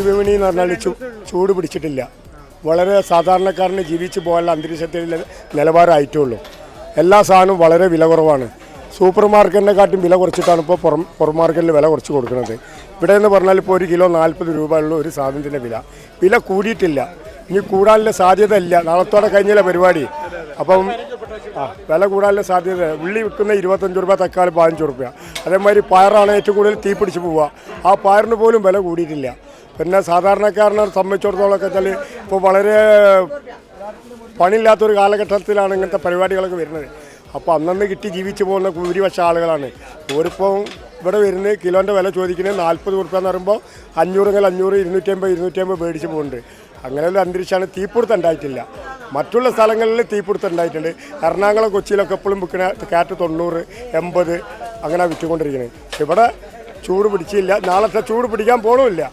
എന്ന് പറഞ്ഞാൽ ചൂട് പിടിച്ചിട്ടില്ല. വളരെ സാധാരണക്കാരന് ജീവിച്ചു പോകാനുള്ള അന്തരീക്ഷത്തിൽ നിലവാരമായിട്ടുള്ളൂ. എല്ലാ സാധനവും വളരെ വില കുറവാണ്. സൂപ്പർ മാർക്കറ്റിനെ കാട്ടും വില കുറച്ചിട്ടാണ് ഇപ്പോൾ പുറം പുറം മാർക്കറ്റിൽ വില കുറച്ച് കൊടുക്കുന്നത്. ഇവിടെ എന്ന് പറഞ്ഞാൽ ഇപ്പോൾ ഒരു കിലോ നാൽപ്പത് രൂപ ഉള്ള ഒരു സാധനത്തിന്റെ വില. വില കൂടിയിട്ടില്ല. ഇനി കൂടാനുള്ള സാധ്യത ഇല്ല. നാളത്തോടെ കഴിഞ്ഞില്ല പരിപാടി? അപ്പം ആ വില കൂടാനുള്ള സാധ്യത. ഉള്ളി വിൽക്കുന്ന ഇരുപത്തഞ്ച് രൂപ തക്കാളി പതിനഞ്ച് രൂപ. അതേമാതിരി പയറാണ് ഏറ്റവും കൂടുതൽ തീ പിടിച്ച് പോവുക. ആ പയറിന് പോലും വില കൂടിയിട്ടില്ല. പിന്നെ സാധാരണക്കാരനെ സംബന്ധിച്ചിടത്തോളമൊക്കെ വെച്ചാൽ ഇപ്പോൾ വളരെ പണിയില്ലാത്തൊരു കാലഘട്ടത്തിലാണ് ഇങ്ങനത്തെ പരിപാടികളൊക്കെ വരുന്നത്. അപ്പോൾ അന്നന്ന് കിട്ടി ജീവിച്ചു പോകുന്ന ഭൂരിപക്ഷ ആളുകളാണ്. ഓരിപ്പോൾ ഇവിടെ വരുന്നത് കിലോന്റെ വില ചോദിക്കുന്നത് നാൽപ്പത് റുപ്യ എന്ന് പറയുമ്പോൾ അഞ്ഞൂറെങ്കിൽ അഞ്ഞൂറ് ഇരുന്നൂറ്റമ്പത് ഇരുന്നൂറ്റമ്പത് മേടിച്ച് പോകുന്നുണ്ട്. അങ്ങനെയുള്ള അന്തരീക്ഷമാണ് തീപ്പിടുത്തം ഉണ്ടായിട്ടില്ല. മറ്റുള്ള സ്ഥലങ്ങളിൽ തീപ്പിടുത്തം ഉണ്ടായിട്ടുണ്ട്. എറണാകുളം കൊച്ചിയിലൊക്കെ എപ്പോഴും വിൽക്കുന്ന കാറ്റ് തൊണ്ണൂറ് എൺപത് അങ്ങനെ വിറ്റുകൊണ്ടിരിക്കുന്നത് ഇവിടെ ചൂട് പിടിച്ചില്ല. നാളത്തെ ചൂട് പിടിക്കാൻ പോകണമില്ല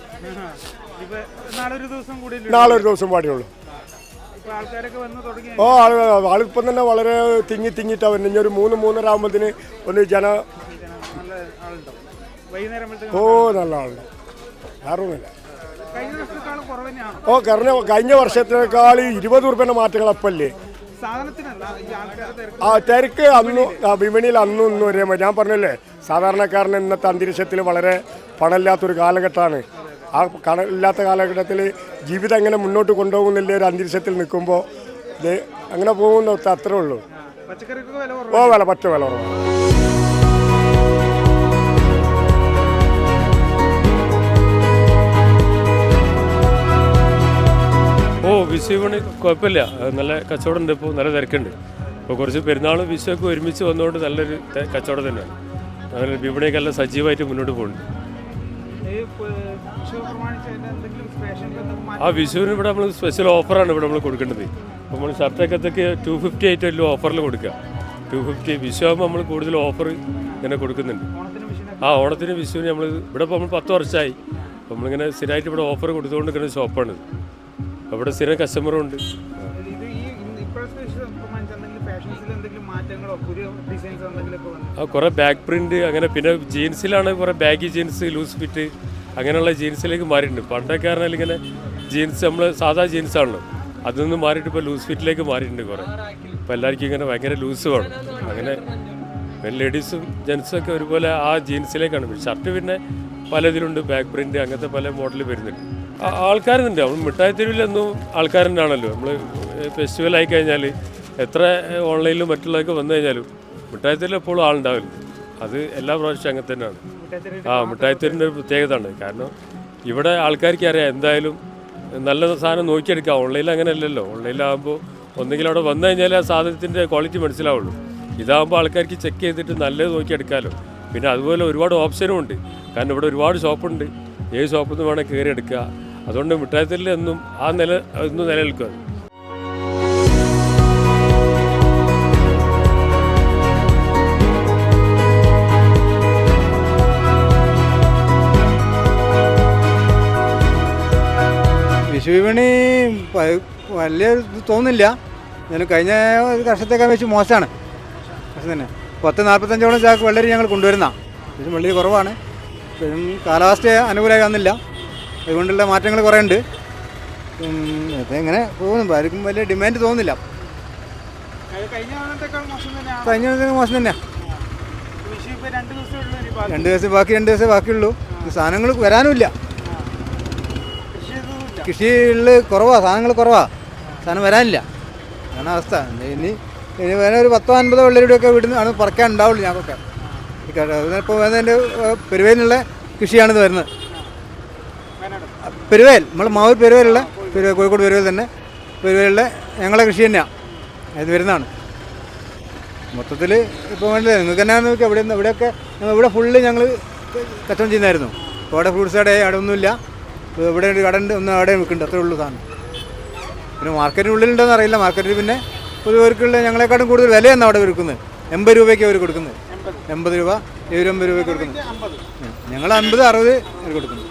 ഇപ്പൊ നാളെ ഒരു ദിവസം കൂടി നാളെ ഒരു ദിവസം പാടിയുള്ളൂ ഓ ആൾ ആളിപ്പം തന്നെ വളരെ തിങ്ങി തിങ്ങിയിട്ടാ വരുന്നത് ഇനി ഒരു മൂന്ന് മൂന്നര ആകുമ്പോഴത്തേന് ഒന്ന് ജന ഓ നല്ല ആളുണ്ട്. കുറവ് ഓ കഴിഞ്ഞ കഴിഞ്ഞ വർഷത്തിനേക്കാൾ ഇരുപത് ഉറുപ്പ്യന്റെ മാറ്റങ്ങൾ അപ്പല്ലേ ആ തിരക്ക് അന്ന് വിപണിയിൽ അന്നും ഇന്നും ഒരേ ഞാൻ പറഞ്ഞല്ലേ സാധാരണക്കാരൻ ഇന്നത്തെ അന്തരീക്ഷത്തിൽ വളരെ പണമില്ലാത്തൊരു കാലഘട്ടമാണ്. ആ ഇല്ലാത്ത കാലഘട്ടത്തിൽ ജീവിതം എങ്ങനെ മുന്നോട്ട് കൊണ്ടുപോകുന്നില്ല ഒരു അന്തരീക്ഷത്തിൽ നിൽക്കുമ്പോൾ ഇത് അങ്ങനെ പോകുന്ന അത്രേ ഉള്ളൂ. ഓ കുറവ്. വില പറ്റ വില കുറവാണ് ഓ വിഷു വിപണി കുഴപ്പമില്ല. നല്ല കച്ചവടം ഉണ്ട് ഇപ്പോൾ നല്ല തിരക്കുണ്ട്. ഇപ്പോൾ കുറച്ച് പെരുന്നാളും വിഷുവൊക്കെ ഒരുമിച്ച് വന്നുകൊണ്ട് നല്ലൊരു കച്ചവടം തന്നെയാണ്. അങ്ങനെ വിപണിയൊക്കെ നല്ല സജീവമായിട്ട് മുന്നോട്ട് പോകുന്നുണ്ട്. ആ വിഷുവിന് ഇവിടെ നമ്മൾ സ്പെഷ്യൽ ഓഫറാണ് ഇവിടെ നമ്മൾ കൊടുക്കേണ്ടത്. അപ്പോൾ നമ്മൾ ഷർട്ടൊക്കെ ടു ഫിഫ്റ്റി ആയിട്ട് വലിയ ഓഫറിൽ കൊടുക്കുക ടു ഫിഫ്റ്റി വിഷു ആകുമ്പോൾ നമ്മൾ കൂടുതൽ ഓഫർ ഇങ്ങനെ കൊടുക്കുന്നുണ്ട്. ആ ഓണത്തിന് വിഷുവിന് നമ്മൾ ഇവിടെ ഇപ്പോൾ നമ്മൾ പത്ത് വർഷമായി നമ്മളിങ്ങനെ സ്ഥിരമായിട്ട് ഇവിടെ ഓഫർ കൊടുത്തുകൊണ്ടിരിക്കുന്ന ഷോപ്പാണ് അവിടെ സ്ഥിരം കസ്റ്റമറും ഉണ്ട്. കുറേ ബാക്ക് പ്രിന്റ് അങ്ങനെ പിന്നെ ജീൻസിലാണ് കുറേ ബാഗി ജീൻസ് ലൂസ് ഫിറ്റ് അങ്ങനെയുള്ള ജീൻസിലേക്ക് മാറിയിട്ടുണ്ട്. പണ്ടൊക്കെ പറഞ്ഞാൽ ഇങ്ങനെ ജീൻസ് നമ്മൾ സാധാ ജീൻസാണല്ലോ അതിൽ നിന്ന് മാറിയിട്ട് ഇപ്പോൾ ലൂസ് ഫിറ്റിലേക്ക് മാറിയിട്ടുണ്ട് കുറേ. അപ്പോൾ എല്ലാവർക്കും ഇങ്ങനെ ഭയങ്കര ലൂസ് വേണം അങ്ങനെ ലേഡീസും ജെൻസും ഒക്കെ ഒരുപോലെ ആ ജീൻസിലേക്കാണ് ഷർട്ട് പിന്നെ പലതിലുണ്ട് ബാക്ക് പ്രിന്റ് അങ്ങനത്തെ പല മോഡൽ വരുന്നുണ്ട്. ആൾക്കാരുണ്ട്. നമ്മൾ മിഠായി തെരുവിലൊന്നും ആൾക്കാരുണ്ടാണല്ലോ. നമ്മൾ ഫെസ്റ്റിവൽ ആയി കഴിഞ്ഞാൽ എത്ര ഓൺലൈനിലും മറ്റുള്ളതൊക്കെ വന്നു കഴിഞ്ഞാലും മിഠായി തെരുവിൽ എപ്പോഴും ആളുണ്ടാവില്ല. അത് എല്ലാ പ്രാവശ്യവും അങ്ങനെ തന്നെയാണ്. ആ മിഠായി ഒരു പ്രത്യേകത പ്രത്യേകതയാണ്. കാരണം ഇവിടെ ആൾക്കാർക്ക് അറിയാം എന്തായാലും നല്ല സാധനം നോക്കിയെടുക്കാം ഓൺലൈനിൽ അങ്ങനെ അല്ലല്ലോ. ഓൺലൈനിലാകുമ്പോൾ ഒന്നെങ്കിൽ അവിടെ വന്നു കഴിഞ്ഞാൽ ആ സാധനത്തിന്റെ ക്വാളിറ്റി മനസ്സിലാവുള്ളൂ. ഇതാകുമ്പോൾ ആൾക്കാർക്ക് ചെക്ക് ചെയ്തിട്ട് നല്ലത് നോക്കിയെടുക്കാമല്ലോ പിന്നെ അതുപോലെ ഒരുപാട് ഓപ്ഷനും ഉണ്ട്. കാരണം ഇവിടെ ഒരുപാട് ഷോപ്പുണ്ട്. ഏത് ഷോപ്പിൽ നിന്ന് വേണമെങ്കിൽ കയറി എടുക്കുക. അതുകൊണ്ട് മിഠായിത്തലിൽ എന്നും ആ നില എന്നും നിലനിൽക്കുക വിഷു വിപണി വലിയ തോന്നില്ല എന്നാലും കഴിഞ്ഞ കർഷത്തേക്കാൾ വർഷത്തേക്കാൾ വെച്ച് മോശമാണ്. പക്ഷെ തന്നെ പത്ത് നാൽപ്പത്തഞ്ചോളം ചാക്ക് വെള്ളരി ഞങ്ങൾ കൊണ്ടുവരുന്ന. പക്ഷേ വെള്ളരി കുറവാണ്. പിന്നെ കാലാവസ്ഥ അനുകൂലമായി വന്നില്ല. അതുകൊണ്ടുള്ള മാറ്റങ്ങൾ കുറേ ഉണ്ട് ഇങ്ങനെ പോകുന്നു. ആർക്കും വലിയ ഡിമാൻഡ് തോന്നുന്നില്ല. കഴിഞ്ഞ മോശം തന്നെയാണ് ദിവസം ഇപ്പൊ രണ്ട് ദിവസം ബാക്കി രണ്ട് ദിവസമേ ബാക്കിയുള്ളൂ. സാധനങ്ങൾ വരാനുമില്ല. കൃഷിയിൽ കുറവാണ് സാധനങ്ങൾ കുറവാണ് സാധനം വരാനില്ല. അതാണ് അവസ്ഥ. ഇനി ഇനി വേറെ ഒരു പത്തോ അൻപതോ വെള്ളരിയുടെയൊക്കെ വീട്ടിൽ ആണ് പറക്കാൻ ഉണ്ടാവുള്ളൂ ഞങ്ങൾക്കൊക്കെ. ഇപ്പോൾ വരുന്നതിന്റെ പെരുവേലിനുള്ള കൃഷിയാണിത് വരുന്നത്. പെരുവേൽ നമ്മൾ മാവൂർ പെരുവേലുള്ള പെരുവേ കോഴിക്കോട് പെരുവേൽ തന്നെ. പെരുവേലുള്ള ഞങ്ങളുടെ കൃഷി തന്നെയാണ് അത് വരുന്നതാണ്. മൊത്തത്തിൽ ഇപ്പോൾ വേണ്ടത് നിങ്ങൾക്ക് എന്നാന്ന് നോക്കി നിന്ന് ഇവിടെയൊക്കെ ഇവിടെ ഫുള്ള് ഞങ്ങൾ കച്ചവടം ചെയ്യുന്നതായിരുന്നു. ഇപ്പോൾ അവിടെ ഫ്രൂട്ട്സ് കട അവിടെ ഒന്നുമില്ല. ഇവിടെ ഒരു കട ഉണ്ട് ഒന്ന് അവിടെ നിൽക്കുന്നുണ്ട് അത്രേ ഉള്ളൂ സാധനം. പിന്നെ മാർക്കറ്റിനുള്ളിലുണ്ടോയെന്ന് അറിയില്ല. മാർക്കറ്റിൽ പിന്നെ പൊതുവർക്കുള്ള ഞങ്ങളെക്കാട്ടും കൂടുതൽ വിലയാണ് അവിടെ വിൽക്കുന്നത്. എൺപത് രൂപയ്ക്ക് അവർ കൊടുക്കുന്നത്. എൺപത് രൂപ എഴുപത് രൂപയ്ക്ക് കൊടുക്കുന്നത്. ഞങ്ങൾ അൻപത് അറുപത് കൊടുക്കുന്നു.